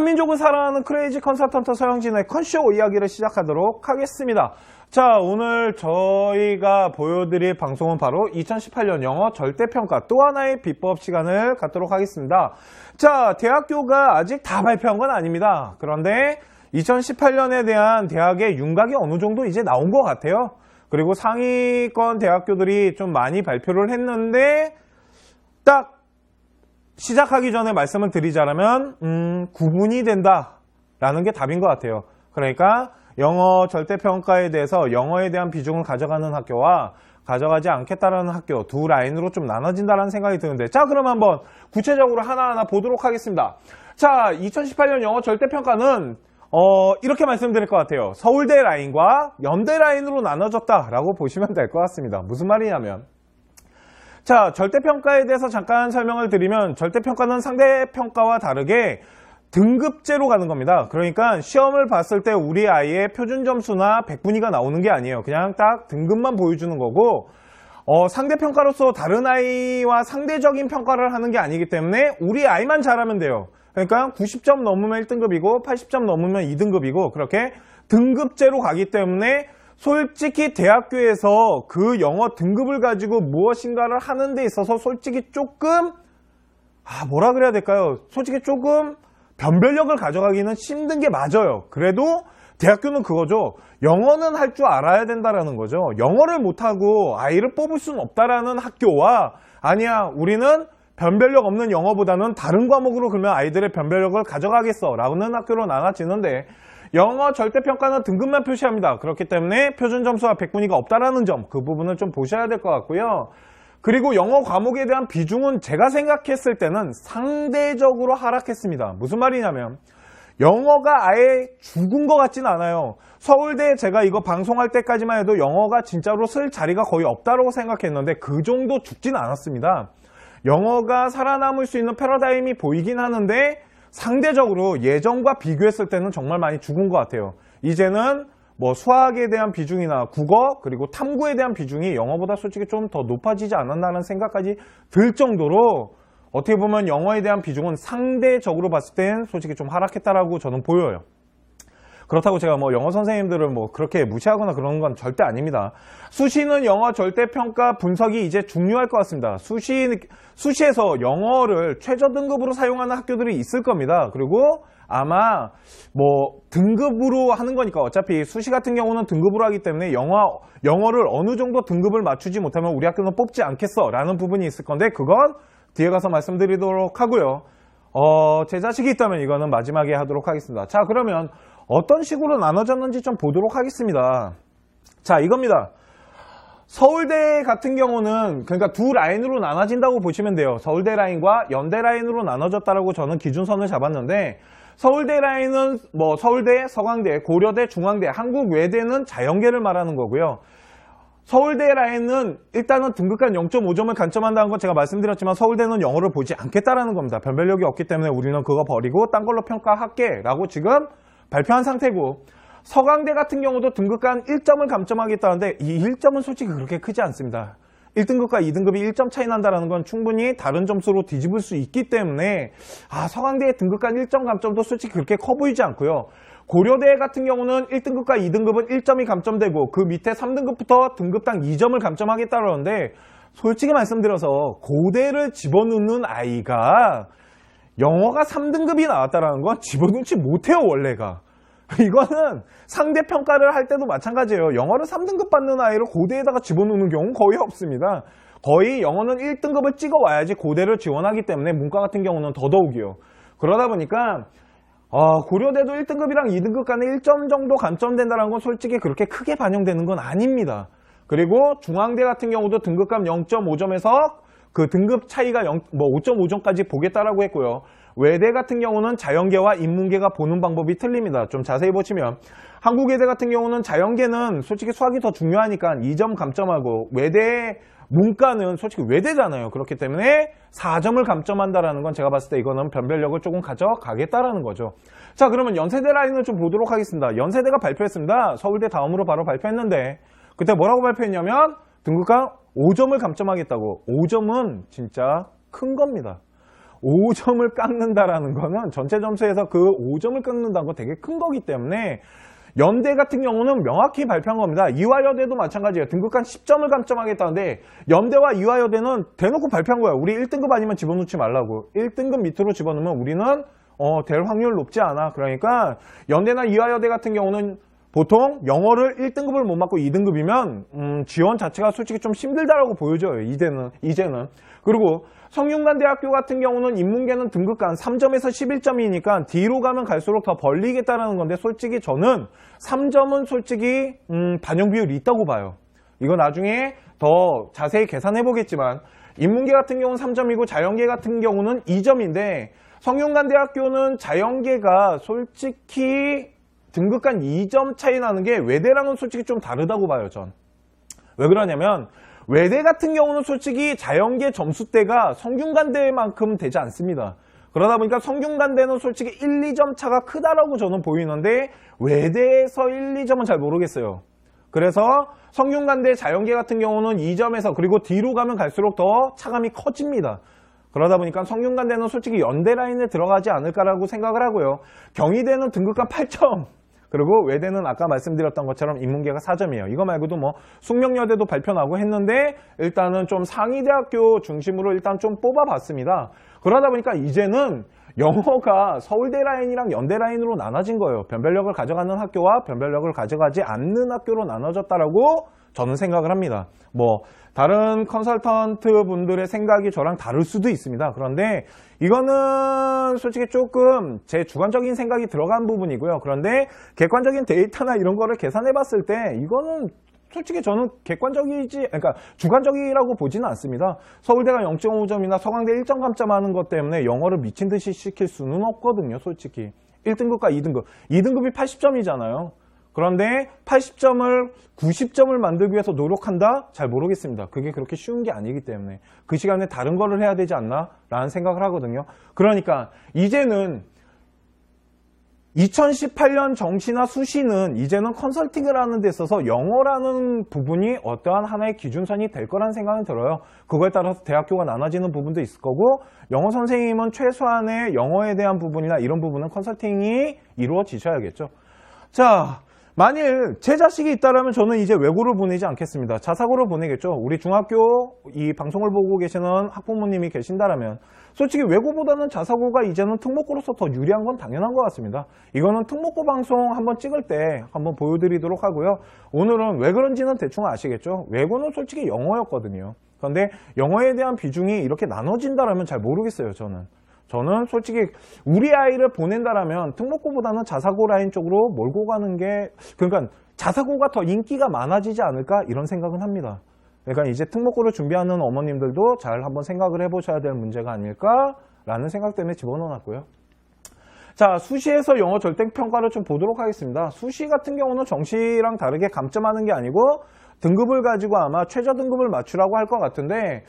한민족을 사랑하는 크레이지 컨설턴트 서영진의 컨쇼 이야기를 시작하도록 하겠습니다. 자, 오늘 저희가 보여드릴 방송은 바로 2018년 영어 절대평가 또 하나의 비법 시간을 갖도록 하겠습니다. 자, 대학교가 아직 다 발표한 건 아닙니다. 그런데 2018년에 대한 대학의 윤곽이 어느 정도 이제 나온 것 같아요. 그리고 상위권 대학교들이 좀 많이 발표를 했는데 딱 시작하기 전에 말씀을 드리자면 음, 구분이 된다라는 게 답인 것 같아요. 그러니까 영어 절대평가에 대해서 영어에 대한 비중을 가져가는 학교와 가져가지 않겠다라는 학교 두 라인으로 좀 나눠진다는 생각이 드는데 자 그럼 한번 구체적으로 하나하나 보도록 하겠습니다. 자 2018년 영어 절대평가는 어, 이렇게 말씀드릴 것 같아요. 서울대 라인과 연대 라인으로 나눠졌다라고 보시면 될 것 같습니다. 무슨 말이냐면 자, 절대평가에 대해서 잠깐 설명을 드리면 절대평가는 상대평가와 다르게 등급제로 가는 겁니다. 그러니까 시험을 봤을 때 우리 아이의 표준 점수나 백분위가 나오는 게 아니에요. 그냥 딱 등급만 보여주는 거고 어, 상대평가로서 다른 아이와 상대적인 평가를 하는 게 아니기 때문에 우리 아이만 잘하면 돼요. 그러니까 90점 넘으면 1등급이고 80점 넘으면 2등급이고 그렇게 등급제로 가기 때문에 솔직히 대학교에서 그 영어 등급을 가지고 무엇인가를 하는 데 있어서 솔직히 조금 아 뭐라 그래야 될까요? 솔직히 조금 변별력을 가져가기는 힘든 게 맞아요. 그래도 대학교는 그거죠. 영어는 할 줄 알아야 된다라는 거죠. 영어를 못하고 아이를 뽑을 수는 없다라는 학교와 아니야 우리는 변별력 없는 영어보다는 다른 과목으로 그러면 아이들의 변별력을 가져가겠어 라는 학교로 나눠지는데 영어 절대평가는 등급만 표시합니다. 그렇기 때문에 표준 점수와 백분위가 없다라는 점 그 부분을 좀 보셔야 될 것 같고요. 그리고 영어 과목에 대한 비중은 제가 생각했을 때는 상대적으로 하락했습니다. 무슨 말이냐면 영어가 아예 죽은 것 같진 않아요. 서울대 제가 이거 방송할 때까지만 해도 영어가 진짜로 쓸 자리가 거의 없다고 생각했는데 그 정도 죽진 않았습니다. 영어가 살아남을 수 있는 패러다임이 보이긴 하는데 상대적으로 예전과 비교했을 때는 정말 많이 죽은 것 같아요. 이제는 뭐 수학에 대한 비중이나 국어 그리고 탐구에 대한 비중이 영어보다 솔직히 좀 더 높아지지 않았나라는 생각까지 들 정도로 어떻게 보면 영어에 대한 비중은 상대적으로 봤을 땐 솔직히 좀 하락했다라고 저는 보여요. 그렇다고 제가 뭐 영어 선생님들을 뭐 그렇게 무시하거나 그러는 건 절대 아닙니다. 수시는 영어 절대평가 분석이 이제 중요할 것 같습니다. 수시, 수시에서 영어를 최저 등급으로 사용하는 학교들이 있을 겁니다. 그리고 아마 뭐 등급으로 하는 거니까 어차피 수시 같은 경우는 등급으로 하기 때문에 영어, 영어를 어느 정도 등급을 맞추지 못하면 우리 학교는 뽑지 않겠어 라는 부분이 있을 건데 그건 뒤에 가서 말씀드리도록 하고요. 어, 제 자식이 있다면 이거는 마지막에 하도록 하겠습니다. 자, 그러면 어떤 식으로 나눠졌는지 좀 보도록 하겠습니다. 자, 이겁니다. 서울대 같은 경우는 그러니까 두 라인으로 나눠진다고 보시면 돼요. 서울대 라인과 연대 라인으로 나눠졌다라고 저는 기준선을 잡았는데 서울대 라인은 뭐 서울대, 서강대, 고려대, 중앙대, 한국외대는 자연계를 말하는 거고요. 서울대 라인은 일단은 등급간 0.5점을 간점한다는 건 제가 말씀드렸지만 서울대는 영어를 보지 않겠다라는 겁니다. 변별력이 없기 때문에 우리는 그거 버리고 딴 걸로 평가할게 라고 지금 발표한 상태고 서강대 같은 경우도 등급간 1점을 감점하겠다는데 이 1점은 솔직히 그렇게 크지 않습니다. 1등급과 2등급이 1점 차이 난다는 건 충분히 다른 점수로 뒤집을 수 있기 때문에 아 서강대의 등급간 1점 감점도 솔직히 그렇게 커 보이지 않고요. 고려대 같은 경우는 1등급과 2등급은 1점이 감점되고 그 밑에 3등급부터 등급당 2점을 감점하겠다는데 솔직히 말씀드려서 고대를 집어넣는 아이가 영어가 3등급이 나왔다는 건 집어넣지 못해요 원래가. 이거는 상대평가를 할 때도 마찬가지예요. 영어를 3등급 받는 아이를 고대에다가 집어넣는 경우는 거의 없습니다. 거의 영어는 1등급을 찍어 와야지 고대를 지원하기 때문에 문과 같은 경우는 더더욱이요. 그러다 보니까 어, 고려대도 1등급이랑 2등급 간에 1점 정도 감점된다는 건 솔직히 그렇게 크게 반영되는 건 아닙니다. 그리고 중앙대 같은 경우도 등급감 0.5점에서 그 등급 차이가 0, 뭐 5.5점까지 보겠다라고 했고요. 외대 같은 경우는 자연계와 인문계가 보는 방법이 틀립니다. 좀 자세히 보시면 한국외대 같은 경우는 자연계는 솔직히 수학이 더 중요하니까 2점 감점하고 외대 문과는 솔직히 외대잖아요. 그렇기 때문에 4점을 감점한다라는 건 제가 봤을 때 이거는 변별력을 조금 가져가겠다라는 거죠. 자, 그러면 연세대 라인을 좀 보도록 하겠습니다. 연세대가 발표했습니다. 서울대 다음으로 바로 발표했는데 그때 뭐라고 발표했냐면 등급감 5점을 감점하겠다고. 5점은 진짜 큰 겁니다. 5점을 깎는다라는 거는 전체 점수에서 그 5점을 깎는다는 건 되게 큰 거기 때문에 연대 같은 경우는 명확히 발표한 겁니다. 이화여대도 마찬가지예요. 등급간 10점을 감점하겠다는데 연대와 이화여대는 대놓고 발표한 거예요. 우리 1등급 아니면 집어넣지 말라고. 1등급 밑으로 집어넣으면 우리는 어, 될 확률 높지 않아. 그러니까 연대나 이화여대 같은 경우는 보통 영어를 1등급을 못 맞고 2등급이면 음, 지원 자체가 솔직히 좀 힘들다라고 보여져요. 이제는 이제는 그리고 성균관대학교 같은 경우는 인문계는 등급간 3점에서 11점이니까 뒤로 가면 갈수록 더 벌리겠다라는 건데 솔직히 저는 3점은 솔직히 음, 반영 비율이 있다고 봐요. 이거 나중에 더 자세히 계산해 보겠지만 인문계 같은 경우는 3점이고 자연계 같은 경우는 2점인데 성균관대학교는 자연계가 솔직히 등급간 2점 차이 나는 게 외대랑은 솔직히 좀 다르다고 봐요, 전. 왜 그러냐면 외대 같은 경우는 솔직히 자연계 점수대가 성균관대만큼 되지 않습니다. 그러다 보니까 성균관대는 솔직히 1, 2점 차가 크다라고 저는 보이는데 외대에서 1, 2점은 잘 모르겠어요. 그래서 성균관대 자연계 같은 경우는 2점에서 그리고 뒤로 가면 갈수록 더 차감이 커집니다. 그러다 보니까 성균관대는 솔직히 연대 라인에 들어가지 않을까라고 생각을 하고요. 경희대는 등급간 8점. 그리고 외대는 아까 말씀드렸던 것처럼 인문계가 4점이에요. 이거 말고도 뭐 숙명여대도 발표 나고 했는데 일단은 좀 상위대학교 중심으로 일단 좀 뽑아봤습니다. 그러다 보니까 이제는 영어가 서울대 라인이랑 연대 라인으로 나눠진 거예요. 변별력을 가져가는 학교와 변별력을 가져가지 않는 학교로 나눠졌다라고 저는 생각을 합니다. 뭐 다른 컨설턴트 분들의 생각이 저랑 다를 수도 있습니다. 그런데 이거는 솔직히 조금 제 주관적인 생각이 들어간 부분이고요. 그런데 객관적인 데이터나 이런 거를 계산해 봤을 때 이거는 솔직히 저는 객관적이지, 그러니까 주관적이라고 보지는 않습니다. 서울대가 0.5점이나 서강대 1점 감점하는 것 때문에 영어를 미친 듯이 시킬 수는 없거든요, 솔직히. 1등급과 2등급. 2등급이 80점이잖아요. 그런데 80점을 90점을 만들기 위해서 노력한다? 잘 모르겠습니다. 그게 그렇게 쉬운 게 아니기 때문에 그 시간에 다른 거를 해야 되지 않나? 라는 생각을 하거든요. 그러니까 이제는 2018년 정시나 수시는 이제는 컨설팅을 하는 데 있어서 영어라는 부분이 어떠한 하나의 기준선이 될 거란 생각이 들어요. 그거에 따라서 대학교가 나눠지는 부분도 있을 거고 영어 선생님은 최소한의 영어에 대한 부분이나 이런 부분은 컨설팅이 이루어지셔야겠죠. 자, 만일 제 자식이 있다면 저는 이제 외고를 보내지 않겠습니다. 자사고를 보내겠죠. 우리 중학교 이 방송을 보고 계시는 학부모님이 계신다면 솔직히 외고보다는 자사고가 이제는 특목고로서 더 유리한 건 당연한 것 같습니다. 이거는 특목고 방송 한번 찍을 때 한번 보여드리도록 하고요. 오늘은 왜 그런지는 대충 아시겠죠. 외고는 솔직히 영어였거든요. 그런데 영어에 대한 비중이 이렇게 나눠진다면 잘 모르겠어요. 저는. 저는 솔직히 우리 아이를 보낸다라면 특목고보다는 자사고 라인 쪽으로 몰고 가는 게 그러니까 자사고가 더 인기가 많아지지 않을까 이런 생각은 합니다. 그러니까 이제 특목고를 준비하는 어머님들도 잘 한번 생각을 해보셔야 될 문제가 아닐까라는 생각 때문에 집어넣어놨고요. 자, 수시에서 영어 절대평가를 좀 보도록 하겠습니다. 수시 같은 경우는 정시랑 다르게 감점하는 게 아니고 등급을 가지고 아마 최저 등급을 맞추라고 할 것 같은데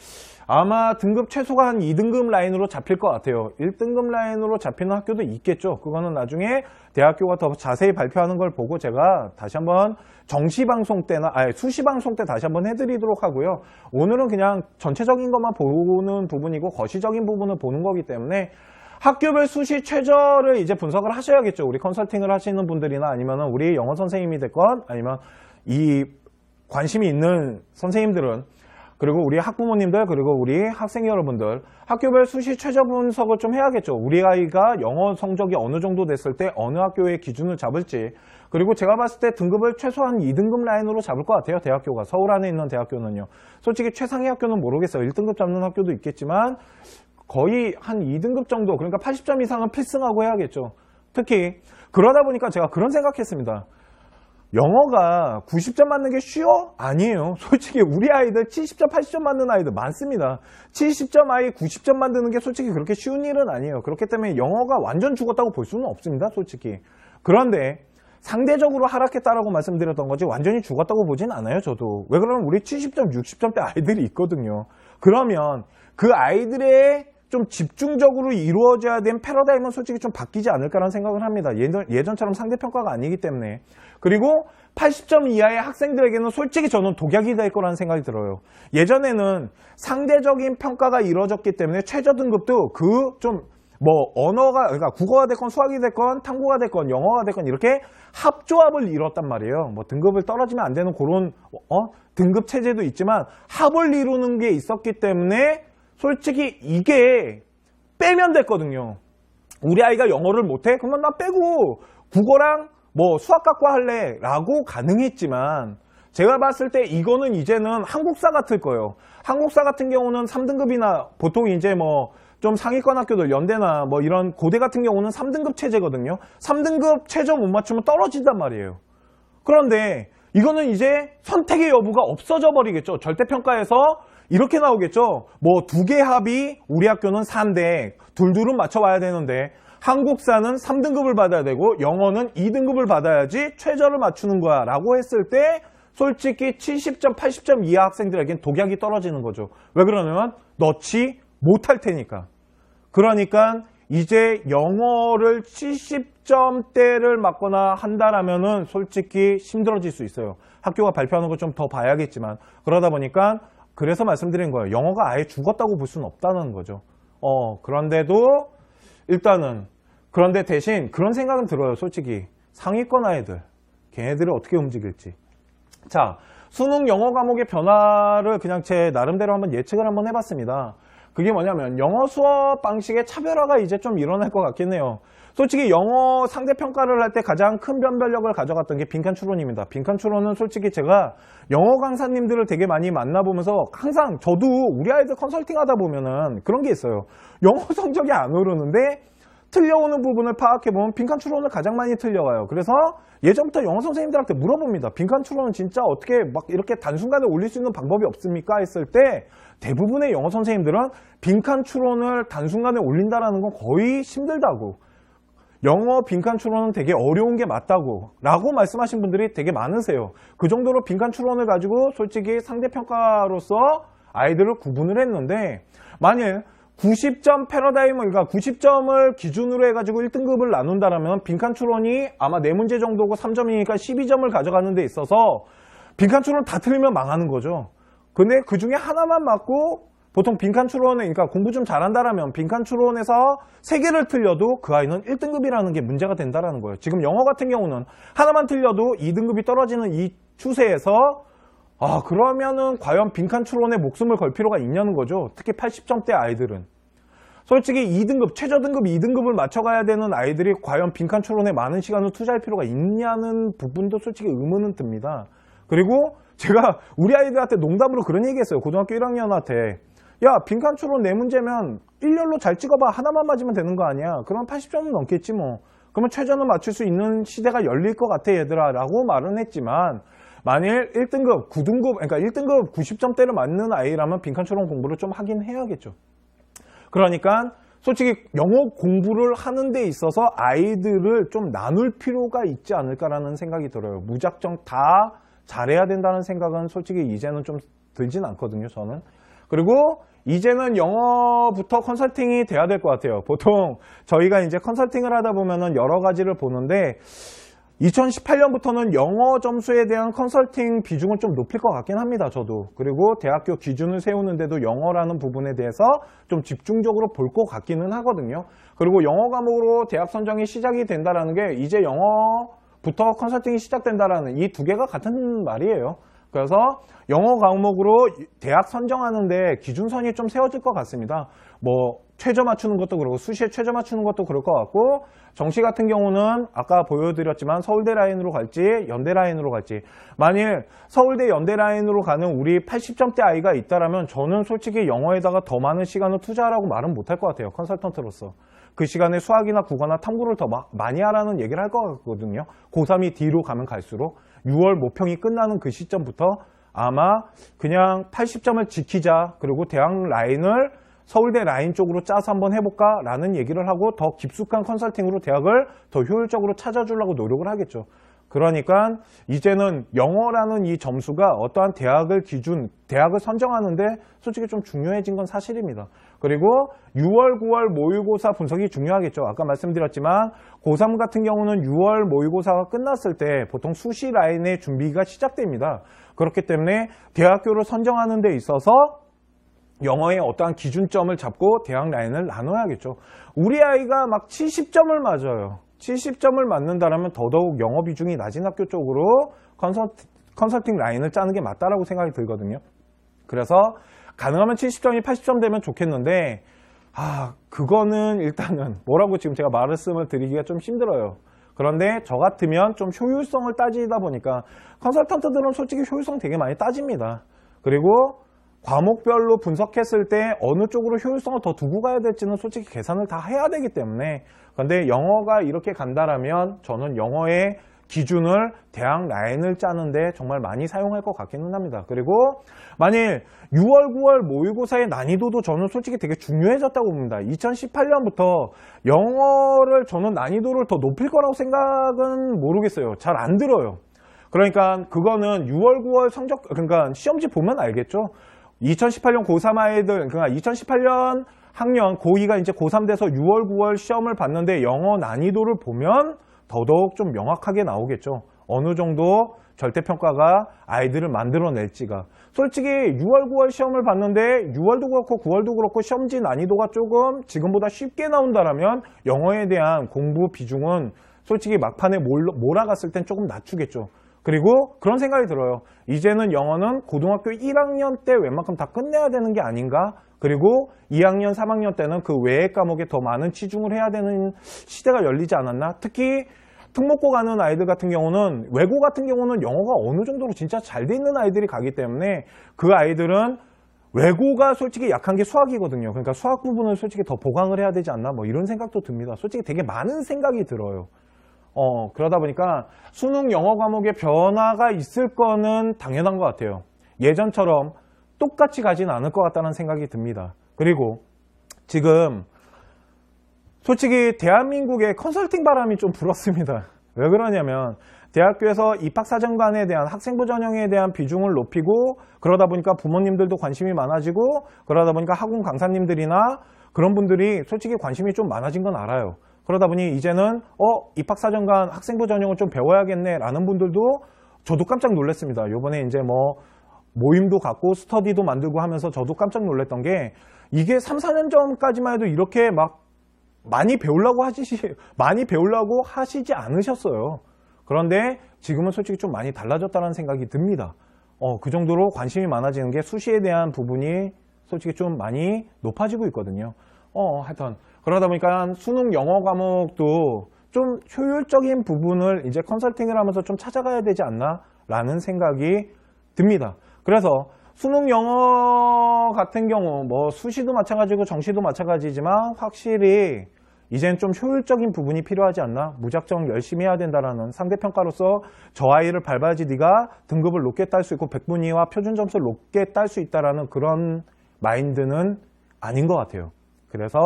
아마 등급 최소가 한 2등급 라인으로 잡힐 것 같아요. 1등급 라인으로 잡히는 학교도 있겠죠. 그거는 나중에 대학교가 더 자세히 발표하는 걸 보고 제가 다시 한번 정시 방송 때나 아니 수시 방송 때 다시 한번 해드리도록 하고요. 오늘은 그냥 전체적인 것만 보는 부분이고 거시적인 부분을 보는 거기 때문에 학교별 수시 최저를 이제 분석을 하셔야겠죠. 우리 컨설팅을 하시는 분들이나 아니면 우리 영어 선생님이 됐건 아니면 이 관심이 있는 선생님들은 그리고 우리 학부모님들 그리고 우리 학생 여러분들 학교별 수시 최저 분석을 좀 해야겠죠. 우리 아이가 영어 성적이 어느 정도 됐을 때 어느 학교의 기준을 잡을지 그리고 제가 봤을 때 등급을 최소한 2등급 라인으로 잡을 것 같아요. 대학교가 서울 안에 있는 대학교는요. 솔직히 최상위 학교는 모르겠어요. 1등급 잡는 학교도 있겠지만 거의 한 2등급 정도 그러니까 80점 이상은 필승하고 해야겠죠. 특히 그러다 보니까 제가 그런 생각했습니다. 영어가 90점 맞는 게 쉬워? 아니에요. 솔직히 우리 아이들 70점, 80점 맞는 아이들 많습니다. 70점 아이 90점 만드는 게 솔직히 그렇게 쉬운 일은 아니에요. 그렇기 때문에 영어가 완전 죽었다고 볼 수는 없습니다. 솔직히. 그런데 상대적으로 하락했다라고 말씀드렸던 거지 완전히 죽었다고 보진 않아요. 저도. 왜 그러면 우리 70점, 60점대 아이들이 있거든요. 그러면 그 아이들의 좀 집중적으로 이루어져야 된 패러다임은 솔직히 좀 바뀌지 않을까라는 생각을 합니다. 예전, 예전처럼 상대평가가 아니기 때문에. 그리고 80점 이하의 학생들에게는 솔직히 저는 독약이 될 거라는 생각이 들어요. 예전에는 상대적인 평가가 이루어졌기 때문에 최저 등급도 그 좀 뭐 언어가 그러니까 국어가 됐건 수학이 됐건 탐구가 됐건 영어가 됐건 이렇게 합조합을 이뤘단 말이에요. 뭐 등급을 떨어지면 안 되는 그런 어 등급 체제도 있지만 합을 이루는 게 있었기 때문에 솔직히 이게 빼면 됐거든요. 우리 아이가 영어를 못해? 그러면 나 빼고 국어랑 뭐 수학학과 할래? 라고 가능했지만 제가 봤을 때 이거는 이제는 한국사 같을 거예요. 한국사 같은 경우는 3등급이나 보통 이제 뭐 좀 상위권 학교들 연대나 뭐 이런 고대 같은 경우는 3등급 체제거든요. 3등급 최저 못 맞추면 떨어진단 말이에요. 그런데 이거는 이제 선택의 여부가 없어져 버리겠죠. 절대평가에서 이렇게 나오겠죠. 뭐 두 개 합이 우리 학교는 4인데 둘둘은 맞춰봐야 되는데 한국사는 3등급을 받아야 되고 영어는 2등급을 받아야지 최저를 맞추는 거야 라고 했을 때 솔직히 70점, 80점 이하 학생들에겐 독약이 떨어지는 거죠. 왜 그러냐면 넣지 못할 테니까. 그러니까 이제 영어를 70점대를 맞거나 한다라면 은 솔직히 힘들어질 수 있어요. 학교가 발표하는 거 좀 더 봐야겠지만 그러다 보니까 그래서 말씀드린 거예요. 영어가 아예 죽었다고 볼 수는 없다는 거죠. 어, 그런데도 일단은 그런데 대신 그런 생각은 들어요. 솔직히 상위권 아이들 걔네들을 어떻게 움직일지. 자, 수능 영어 과목의 변화를 그냥 제 나름대로 한번 예측을 한번 해봤습니다. 그게 뭐냐면 영어 수업 방식의 차별화가 이제 좀 일어날 것 같긴 해요. 솔직히 영어 상대 평가를 할 때 가장 큰 변별력을 가져갔던 게 빈칸 추론입니다. 빈칸 추론은 솔직히 제가 영어 강사님들을 되게 많이 만나보면서 항상 저도 우리 아이들 컨설팅 하다 보면은 그런 게 있어요. 영어 성적이 안 오르는데 틀려오는 부분을 파악해보면 빈칸 추론을 가장 많이 틀려와요. 그래서 예전부터 영어 선생님들한테 물어봅니다. 빈칸 추론은 진짜 어떻게 막 이렇게 단순간에 올릴 수 있는 방법이 없습니까? 했을 때 대부분의 영어 선생님들은 빈칸 추론을 단순간에 올린다라는 건 거의 힘들다고. 영어 빈칸 추론은 되게 어려운 게 맞다고 라고 말씀하신 분들이 되게 많으세요. 그 정도로 빈칸 추론을 가지고 솔직히 상대평가로서 아이들을 구분을 했는데 만일 90점 패러다임을 그러니까 90점을 기준으로 해가지고 1등급을 나눈다라면 빈칸 추론이 아마 4문제 정도고 3점이니까 12점을 가져가는 데 있어서 빈칸 추론 다 틀리면 망하는 거죠. 근데 그 중에 하나만 맞고 보통 빈칸 추론에 그러니까 공부 좀 잘한다라면 빈칸 추론에서 세 개를 틀려도 그 아이는 1등급이라는 게 문제가 된다라는 거예요. 지금 영어 같은 경우는 하나만 틀려도 2등급이 떨어지는 이 추세에서 아 그러면은 과연 빈칸 추론에 목숨을 걸 필요가 있냐는 거죠. 특히 80점대 아이들은. 솔직히 2등급, 최저 등급 2등급을 맞춰가야 되는 아이들이 과연 빈칸 추론에 많은 시간을 투자할 필요가 있냐는 부분도 솔직히 의문은 듭니다. 그리고 제가 우리 아이들한테 농담으로 그런 얘기 했어요. 고등학교 1학년한테. 야, 빈칸 추론 네 문제면 1열로 잘 찍어봐. 하나만 맞으면 되는 거 아니야. 그럼 80점은 넘겠지 뭐. 그러면 최저는 맞출 수 있는 시대가 열릴 것 같아 얘들아 라고 말은 했지만 만일 1등급, 9등급, 그러니까 1등급 90점대를 맞는 아이라면 빈칸 추론 공부를 좀 하긴 해야겠죠. 그러니까 솔직히 영어 공부를 하는 데 있어서 아이들을 좀 나눌 필요가 있지 않을까라는 생각이 들어요. 무작정 다 잘해야 된다는 생각은 솔직히 이제는 좀 들진 않거든요, 저는. 그리고 이제는 영어부터 컨설팅이 돼야 될 것 같아요. 보통 저희가 이제 컨설팅을 하다 보면은 여러 가지를 보는데 2018년부터는 영어 점수에 대한 컨설팅 비중을 좀 높일 것 같긴 합니다. 저도. 그리고 대학교 기준을 세우는데도 영어라는 부분에 대해서 좀 집중적으로 볼 것 같기는 하거든요. 그리고 영어 과목으로 대학 선정이 시작이 된다라는 게 이제 영어 부터 컨설팅이 시작된다라는 이 두 개가 같은 말이에요. 그래서 영어 과목으로 대학 선정하는데 기준선이 좀 세워질 것 같습니다. 뭐 최저 맞추는 것도 그렇고 수시에 최저 맞추는 것도 그럴 것 같고 정시 같은 경우는 아까 보여드렸지만 서울대 라인으로 갈지 연대 라인으로 갈지 만일 서울대 연대 라인으로 가는 우리 80점대 아이가 있다라면 저는 솔직히 영어에다가 더 많은 시간을 투자하라고 말은 못할 것 같아요 컨설턴트로서 그 시간에 수학이나 국어나 탐구를 더 마- 많이 하라는 얘기를 할 것 같거든요 고3이 뒤로 가면 갈수록 6월 모평이 끝나는 그 시점부터 아마 그냥 80점을 지키자 그리고 대학 라인을 서울대 라인 쪽으로 짜서 한번 해볼까 라는 얘기를 하고 더 깊숙한 컨설팅으로 대학을 더 효율적으로 찾아주려고 노력을 하겠죠. 그러니까 이제는 영어라는 이 점수가 어떠한 대학을 기준, 대학을 선정하는데 솔직히 좀 중요해진 건 사실입니다. 그리고 6월, 9월 모의고사 분석이 중요하겠죠. 아까 말씀드렸지만 고3 같은 경우는 6월 모의고사가 끝났을 때 보통 수시 라인의 준비가 시작됩니다. 그렇기 때문에 대학교를 선정하는 데 있어서 영어의 어떠한 기준점을 잡고 대학 라인을 나눠야겠죠. 우리 아이가 막 70점을 맞아요. 70점을 맞는다면 더더욱 영어 비중이 낮은 학교 쪽으로 컨설팅, 라인을 짜는 게 맞다라고 생각이 들거든요. 그래서 가능하면 70점이 80점 되면 좋겠는데 아 그거는 일단은 뭐라고 지금 제가 말씀을 드리기가 좀 힘들어요. 그런데 저 같으면 좀 효율성을 따지다 보니까 컨설턴트들은 솔직히 효율성 되게 많이 따집니다. 그리고 과목별로 분석했을 때 어느 쪽으로 효율성을 더 두고 가야 될지는 솔직히 계산을 다 해야 되기 때문에 근데 영어가 이렇게 간다라면 저는 영어의 기준을 대학 라인을 짜는데 정말 많이 사용할 것 같기는 합니다. 그리고 만일 6월, 9월 모의고사의 난이도도 저는 솔직히 되게 중요해졌다고 봅니다. 2018년부터 영어를 저는 난이도를 더 높일 거라고 생각은 모르겠어요. 잘 안 들어요. 그러니까 그거는 6월, 9월 성적, 그러니까 시험지 보면 알겠죠. 2018년 고3 아이들, 그러니까 2018년 학년 고2가 이제 고3 돼서 6월, 9월 시험을 봤는데 영어 난이도를 보면 더더욱 좀 명확하게 나오겠죠. 어느 정도 절대평가가 아이들을 만들어낼지가. 솔직히 6월, 9월 시험을 봤는데 6월도 그렇고 9월도 그렇고 시험지 난이도가 조금 지금보다 쉽게 나온다라면 영어에 대한 공부 비중은 솔직히 막판에 몰- 몰아갔을 땐 조금 낮추겠죠. 그리고 그런 생각이 들어요. 이제는 영어는 고등학교 1학년 때 웬만큼 다 끝내야 되는 게 아닌가? 그리고 2학년, 3학년 때는 그 외의 과목에 더 많은 치중을 해야 되는 시대가 열리지 않았나? 특히 특목고 가는 아이들 같은 경우는 외고 같은 경우는 영어가 어느 정도로 진짜 잘 돼 있는 아이들이 가기 때문에 그 아이들은 외고가 솔직히 약한 게 수학이거든요. 그러니까 수학 부분을 솔직히 더 보강을 해야 되지 않나 뭐 이런 생각도 듭니다. 솔직히 되게 많은 생각이 들어요. 어, 그러다 보니까 수능 영어 과목에 변화가 있을 거는 당연한 것 같아요. 예전처럼 똑같이 가진 않을 것 같다는 생각이 듭니다. 그리고 지금 솔직히 대한민국의 컨설팅 바람이 좀 불었습니다. 왜 그러냐면 대학교에서 입학사정관에 대한 학생부 전형에 대한 비중을 높이고 그러다 보니까 부모님들도 관심이 많아지고 그러다 보니까 학원 강사님들이나 그런 분들이 솔직히 관심이 좀 많아진 건 알아요. 그러다 보니 이제는 어 입학사정관 학생부 전형을 좀 배워야겠네 라는 분들도 저도 깜짝 놀랐습니다. 요번에 이제 뭐 모임도 갖고 스터디도 만들고 하면서 저도 깜짝 놀랐던 게 이게 3, 4년 전까지만 해도 이렇게 막 많이 배우려고 하시지 많이 배우려고 하시지 않으셨어요. 그런데 지금은 솔직히 좀 많이 달라졌다는 생각이 듭니다. 어, 그 정도로 관심이 많아지는 게 수시에 대한 부분이 솔직히 좀 많이 높아지고 있거든요. 어, 하여튼 그러다 보니까 수능 영어 과목도 좀 효율적인 부분을 이제 컨설팅을 하면서 좀 찾아가야 되지 않나라는 생각이 듭니다. 그래서 수능 영어 같은 경우 뭐 수시도 마찬가지고 정시도 마찬가지지만 확실히 이젠 좀 효율적인 부분이 필요하지 않나 무작정 열심히 해야 된다라는 상대평가로서 저 아이를 밟아야지 네가 등급을 높게 딸 수 있고 백분위와 표준 점수를 높게 딸 수 있다라는 그런 마인드는 아닌 것 같아요. 그래서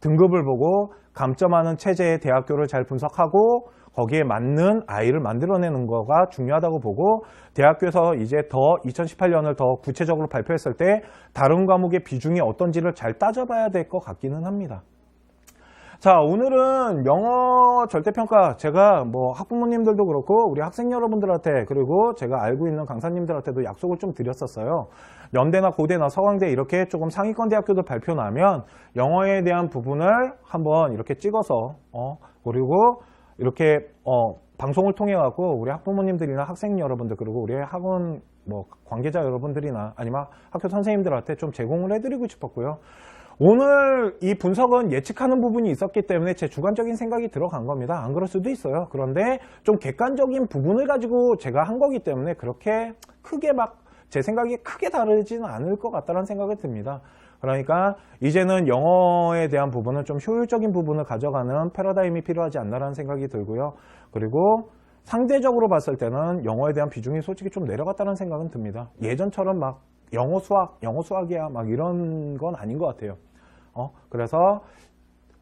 등급을 보고 감점하는 체제의 대학교를 잘 분석하고 거기에 맞는 아이를 만들어내는 거가 중요하다고 보고 대학교에서 이제 더 2018년을 더 구체적으로 발표했을 때 다른 과목의 비중이 어떤지를 잘 따져봐야 될 것 같기는 합니다. 자, 오늘은 영어 절대평가 제가 뭐 학부모님들도 그렇고 우리 학생 여러분들한테 그리고 제가 알고 있는 강사님들한테도 약속을 좀 드렸었어요. 연대나 고대나 서강대 이렇게 조금 상위권 대학교도 발표 나면 영어에 대한 부분을 한번 이렇게 찍어서 어, 그리고 이렇게 어, 방송을 통해 갖고 우리 학부모님들이나 학생 여러분들 그리고 우리 학원 뭐 관계자 여러분들이나 아니면 학교 선생님들한테 좀 제공을 해드리고 싶었고요. 오늘 이 분석은 예측하는 부분이 있었기 때문에 제 주관적인 생각이 들어간 겁니다. 안 그럴 수도 있어요. 그런데 좀 객관적인 부분을 가지고 제가 한 거기 때문에 그렇게 크게 막 제 생각이 크게 다르지는 않을 것 같다는 생각이 듭니다. 그러니까 이제는 영어에 대한 부분은 좀 효율적인 부분을 가져가는 패러다임이 필요하지 않나라는 생각이 들고요. 그리고 상대적으로 봤을 때는 영어에 대한 비중이 솔직히 좀 내려갔다는 생각은 듭니다. 예전처럼 막 영어 수학, 영어 수학이야 막 이런 건 아닌 것 같아요. 어, 그래서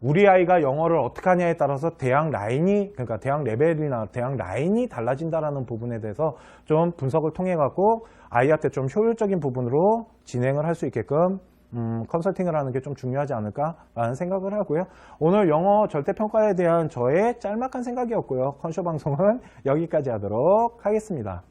우리 아이가 영어를 어떻게 하냐에 따라서 대학 라인이 그러니까 대학 레벨이나 대학 라인이 달라진다라는 부분에 대해서 좀 분석을 통해 갖고 아이한테 좀 효율적인 부분으로 진행을 할 수 있게끔 음, 컨설팅을 하는 게 좀 중요하지 않을까라는 생각을 하고요. 오늘 영어 절대평가에 대한 저의 짤막한 생각이었고요. 컨쇼 방송은 여기까지 하도록 하겠습니다.